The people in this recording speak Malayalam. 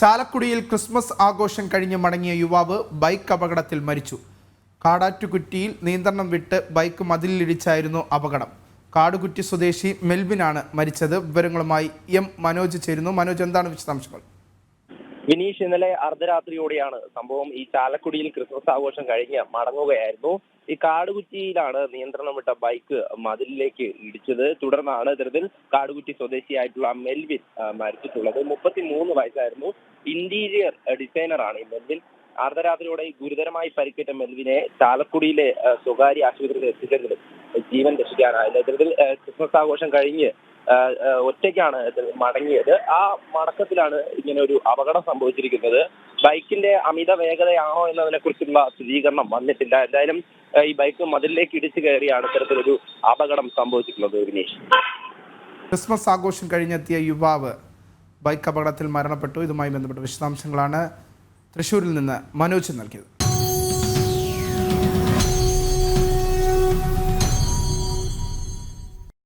ചാലക്കുടിയിൽ ക്രിസ്മസ് ആഘോഷം കഴിഞ്ഞ് മടങ്ങിയ യുവാവ് ബൈക്ക് അപകടത്തിൽ മരിച്ചു. കാടാറ്റുകുറ്റിയിൽ നിയന്ത്രണം വിട്ട് ബൈക്ക് മതിലിലിടിച്ചായിരുന്നു അപകടം. കാടുകുറ്റി സ്വദേശി മെൽവിനാണ് മരിച്ചത്. വിവരങ്ങളുമായി എം മനോജ് ചേരുന്നു. മനോജ് എന്താണ് വിശദാംശങ്ങൾ? വിനീഷ് ഇന്നലെ അർദ്ധരാത്രിയോടെയാണ്. സംഭവം ഈ ചാലക്കുടിയിൽ ക്രിസ്മസ് ആഘോഷം കഴിഞ്ഞ് മടങ്ങുകയായിരുന്നു. ഈ കാടുകുറ്റിയിലാണ് നിയന്ത്രണം വിട്ട ബൈക്ക് മതിലിലേക്ക് ഇടിച്ചത്. തുടർന്നാണ് ഇത്തരത്തിൽ കാടുകുറ്റി സ്വദേശിയായിട്ടുള്ള മെൽവിൻ മരിച്ചിട്ടുള്ളത് മരിച്ചിട്ടുള്ളത്. മുപ്പത്തിമൂന്ന് വയസ്സായിരുന്നു. ഇന്റീരിയർ ഡിസൈനറാണ് ഈ മെൽവിൻ. അർദ്ധരാത്രിയോടെ ഗുരുതരമായി പരിക്കേറ്റ മെൽവിനെ ചാലക്കുടിയിലെ സ്വകാര്യ ആശുപത്രിയിൽ എത്തിച്ചെങ്കിലും ജീവൻ രക്ഷിക്കാനായില്ല ഇത്തരത്തിൽ ക്രിസ്മസ് ആഘോഷം കഴിഞ്ഞ് ഒറ്റയ്ക്കാണ് മടങ്ങിയത്. ആ മടക്കത്തിലാണ് ഇങ്ങനെ ഒരു അപകടം സംഭവിച്ചിരിക്കുന്നത്. ബൈക്കിന്റെ അമിത വേഗതയാണോ എന്നതിനെ കുറിച്ചുള്ള സ്ഥിരീകരണം വന്നിട്ടില്ല. എന്തായാലും ഈ ബൈക്ക് മതിലിലേക്ക് ഇടിച്ചു കയറിയാണ് ഇത്തരത്തിലൊരു അപകടം സംഭവിച്ചിട്ടുള്ളത് വിനീഷ്. ക്രിസ്മസ് ആഘോഷം കഴിഞ്ഞെത്തിയ യുവാവ് ബൈക്ക് അപകടത്തിൽ മരണപ്പെട്ടു. ഇതുമായി ബന്ധപ്പെട്ട വിശദാംശങ്ങളാണ് തൃശൂരിൽ നിന്ന് മനോജ് നൽകിയത്.